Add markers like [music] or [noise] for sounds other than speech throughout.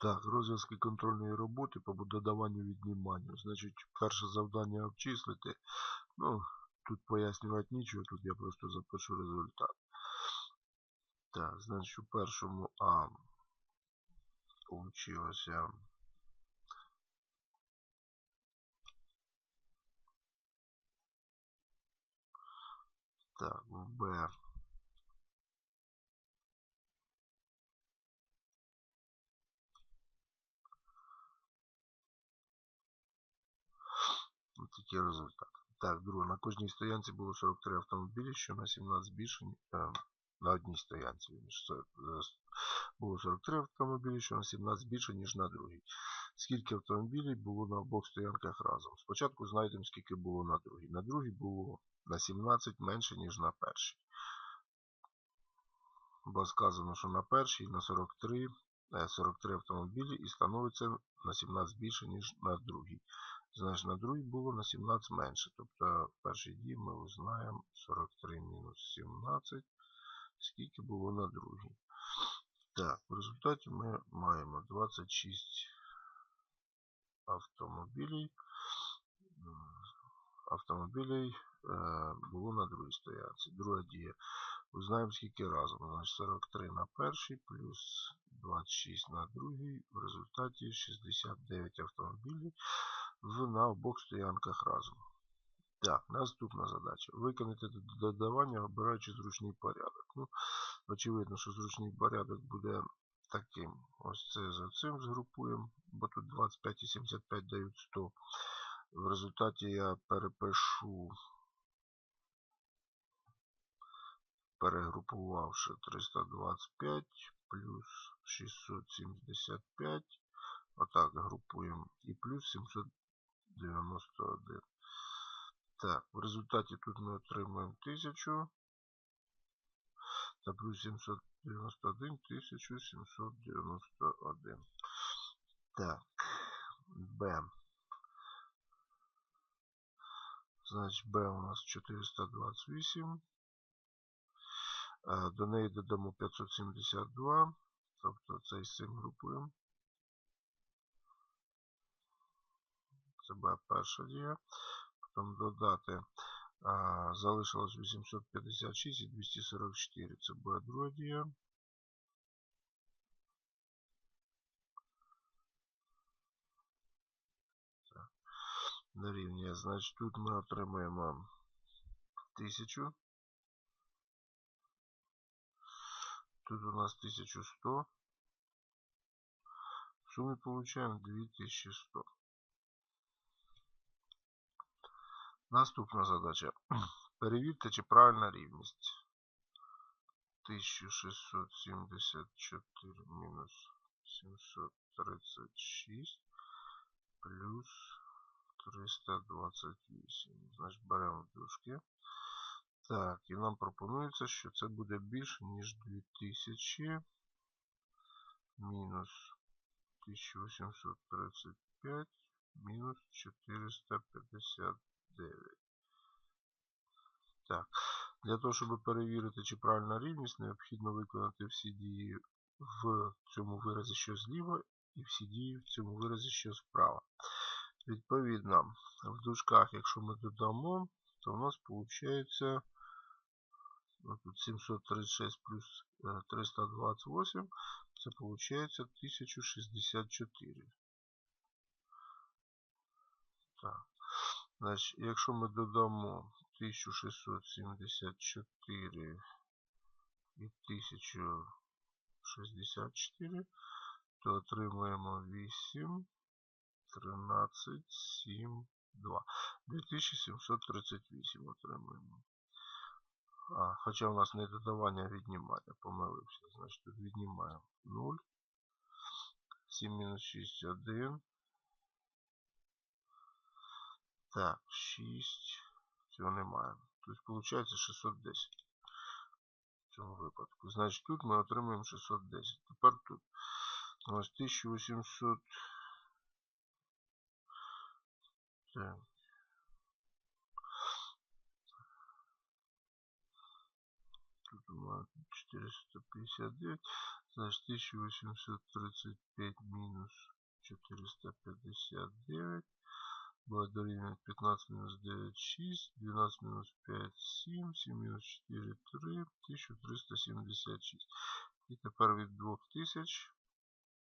Так, розв'язки контрольної роботи по додаванню відніманню. Значить, перше завдання обчислити. Ну, тут пояснювати нічого, тут я просто запишу результат. Так, значить, у першому А получилося. Так, в Б. Ось такий результат. Так, друге, на кожній стоянці було 43 автомобілі, що на 17 більше, е, на одній стоянці. е, Було 43 автомобілі, що на 17 більше, ніж на другій. Скільки автомобілів було на обох стоянках разом? Спочатку знайдемо, скільки було на другій. На другій було на 17 менше, ніж на першій. Бо сказано, що на першій на 43, е, 43 автомобілі і становиться на 17 більше, ніж на другій. Значить, на другій було на 17 менше. Тобто в першій дії ми узнаємо 43 мінус 17, скільки було на другій. Так, в результаті ми маємо 26 автомобілів. М, Автомобілів е, було на другій стоянці. Друга дія. Узнаємо скільки разом. Значить 43 на першій плюс 26 на другій. В результаті 69 автомобілів в, на обох стоянках разом. Так, наступна задача. Виконати додавання, обираючи зручний порядок. Ну, очевидно, що зручний порядок буде таким. Ось це за цим згрупуємо, бо тут 25 і 75 дають 100. В результаті я перепишу, перегрупувавши 325 плюс 675. Отак групуємо. І плюс 791. Так, в результаті тут ми отримуємо 1000 та плюс 791 1791. Так, Б. Значить, Б у нас 428. Е, До неї додамо 572. Тобто цей з цим групуємо. Це Б перша дія. Потім додати а, залишилось 856 і 244. Це буде друга дія. Дорівнює. Значить, тут ми отримаємо 1000. Тут у нас 1100. В сумі получаємо 2100. Наступна задача. [clears throat] Перевірте, чи правильна рівність. 1674 мінус 736 плюс 328. Значить, беремо дужки. Так, і нам пропонується, що це буде більше, ніж 2000 мінус 1835 мінус 459. Так, для того, щоб перевірити, чи правильна рівність, необхідно виконати всі дії в цьому виразі, що зліва, і всі дії в цьому виразі, що справа. Відповідно, в дужках, якщо ми додамо, то у нас виходить ну, тут 736 плюс е, 328, це виходить 1064. Так. Значить, якщо ми додамо 1674 і 1064, то отримаємо 8, 13, 7, 2. 2738 отримуємо. А, хоча у нас не додавання, а віднімання. Помилився. Значить тут віднімаємо 0. 7 мінус 6, 1. Так, 6. Цього немає. Тобто виходить 610 в цьому випадку. Значить тут ми отримуємо 610. Тепер тут у нас 1800. Так. Тут у нас 459. Значить 1835 мінус 459 Буде дорівнює 15 мінус 9, 6, 12 мінус 5, 7, 7 мінус 4, 3, 1376. І тепер від 2000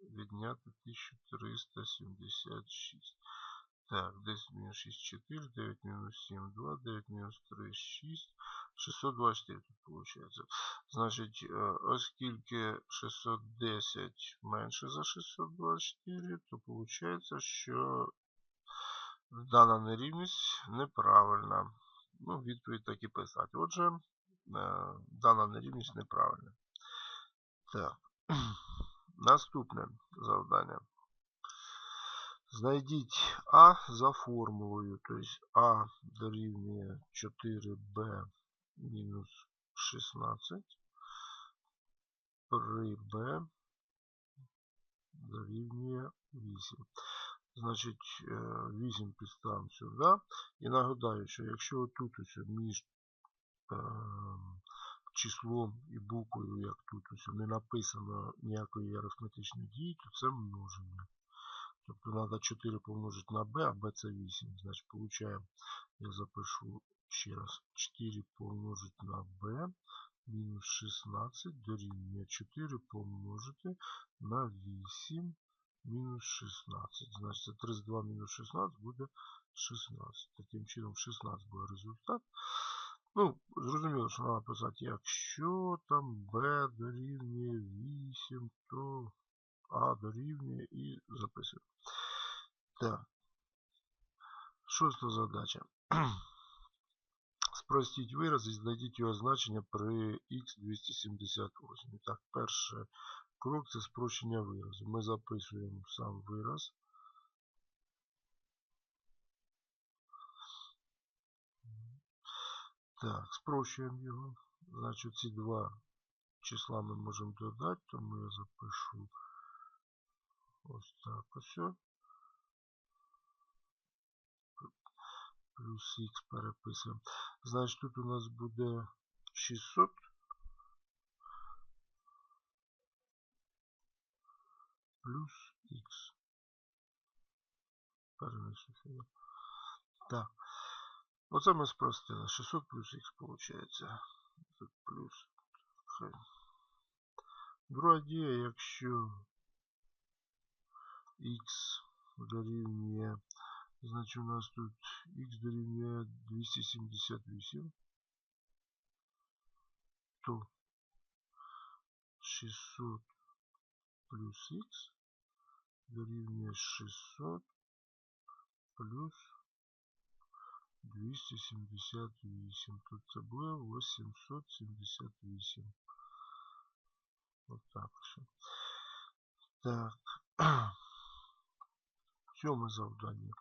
відняти 1376. Так, 10 мінус 6, 4, 9 мінус 7, 2, 9 мінус 3, 6, 624 тут виходить. Значить, оскільки 610 менше за 624, то виходить, що дана нерівність неправильна. Ну, відповідь так і писати. Отже, е, дана нерівність неправильна. Так. [clears throat] Наступне завдання. Знайдіть А за формулою, тобто А дорівнює 4b мінус 16 при b дорівнює 8. Значить, 8 підставимо сюди. І нагадаю, що якщо тут ось між е, числом і буквою, як тут ось не написано ніякої арифметичної дії, то це множення. Тобто треба 4 помножити на b, а b це 8. Значить, получаємо, я запишу ще раз, 4 помножити на b мінус 16 дорівнює 4 помножити на 8 мінус 16. Значить, це 32 мінус 16 буде 16. Таким чином 16 буде результат. Ну, зрозуміло, що треба писати, якщо там b дорівнює 8, то а дорівнює і записуємо. Так. Шоста задача. [clears throat] Спростіть вираз і знайдіть його значення при х278. Так, перший крок це спрощення виразу. Ми записуємо сам вираз. Так, спрощуємо його. Значить, ці два числа ми можемо додати, тому я запишу ось так ось. Плюс х переписуємо. Значить, тут у нас буде 600. Плюс х. Перенесу сюди. Так. Оце ми спростили. 600 плюс х виходить. Тут плюс. Хай. Друга дія, якщо х дорівнює, значить у нас тут х дорівнює 278, то 600 плюс х дорівнює 600 плюс 278. Тут це буде 878. Ось так все. [clears throat] Так. Сьоме завдання.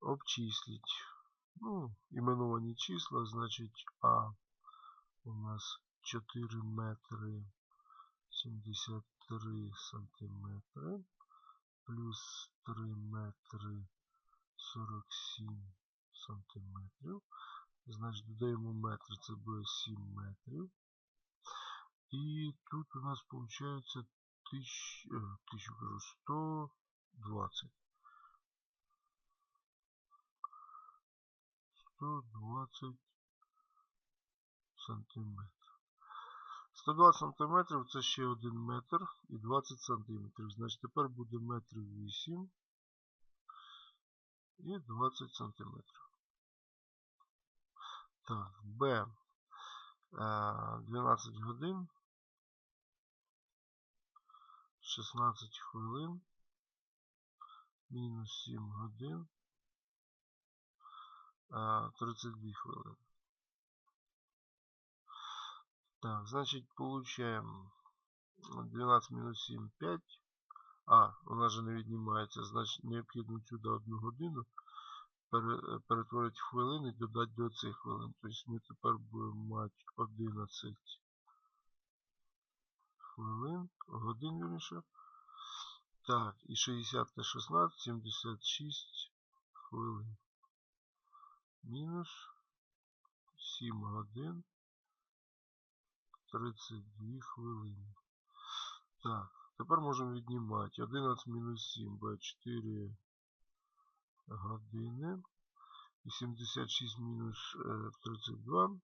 Обчисліть. Ну, іменовані числа, значить А у нас 4 метри 73 сантиметри плюс 3 метри 47 сантиметрів. Значить, додаємо метри, це буде 7 метрів. І тут у нас виходить 1000, 1000 кажу, 120. 120 сантиметрів. 120 сантиметрів це ще 1 метр і 20 сантиметрів. Значить, тепер буде метр 8 і 20 сантиметрів. Так, Б 12 годин, 16 хвилин, мінус 7 годин, 32 хвилини. Так, значить, получаємо 12 мінус 7, 5. А, вона же не віднімається, значить необхідно сюди 1 годину перетворити в хвилини і додати до цих хвилин. Тобто ми тепер будемо мати 11 хвилин, годин вірніше. Так, і 60 та 16, 76 хвилин. Мінус 7 годин 32 хвилини. Так, тепер можемо віднімати 11 мінус 7 b4 години. І 76 мінус е, 32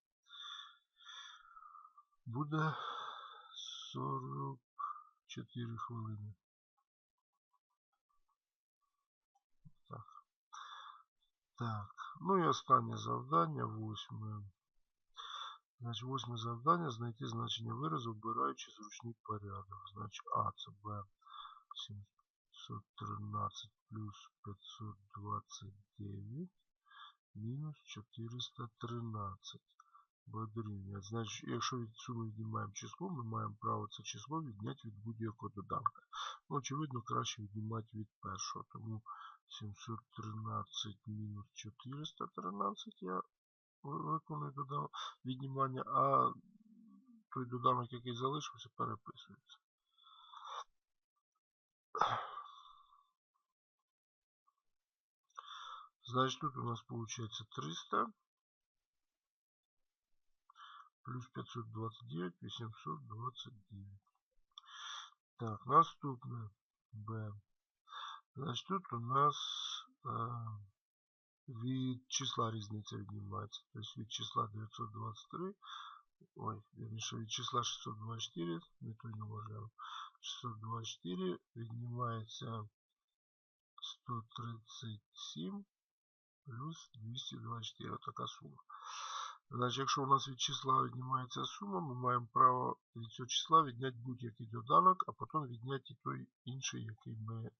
буде 44 хвилини. Так. Так. Ну і останнє завдання, восьме. Значить, восьме завдання знайти значення виразу, обираючи зручний порядок. Значить, А це Б 713 плюс 529 мінус 413. Буде дорівнює. Значить, якщо від суми віднімаємо число, ми маємо право це число відняти від будь-якого доданка. Ну, очевидно, краще віднімати від першого. Тому 713 мінус 413 я ви- виконую додав, віднімання, а той доданок, який залишився, переписується. Значить, тут у нас получается 300 плюс 529, 829. Так, наступне Б. Значить, тут у нас е, від числа різниця віднімається. Тобто від числа 923, ой, вірніше, від числа 624, не той номер, 624 віднімається 137 плюс 224. Така сума. Значить, якщо у нас від числа віднімається сума, ми маємо право від цього числа відняти будь-який доданок, а потім відняти той інший, який ми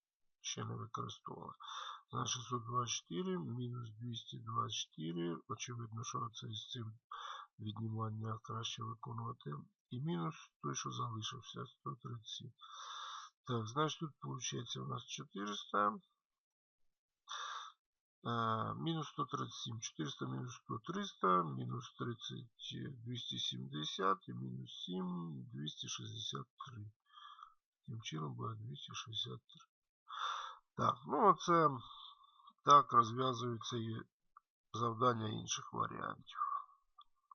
ще не використовували. Значить, 624 мінус 224. Очевидно, що це із цим віднімання краще виконувати. І мінус той, що залишився, 137. Так, значить, тут виходить у нас 400. Е, Мінус 137, 400 мінус 100, 300, мінус 30, 270 і мінус 7, 263. Таким чином буде 263. Так, ну оце так розв'язуються і завдання інших варіантів.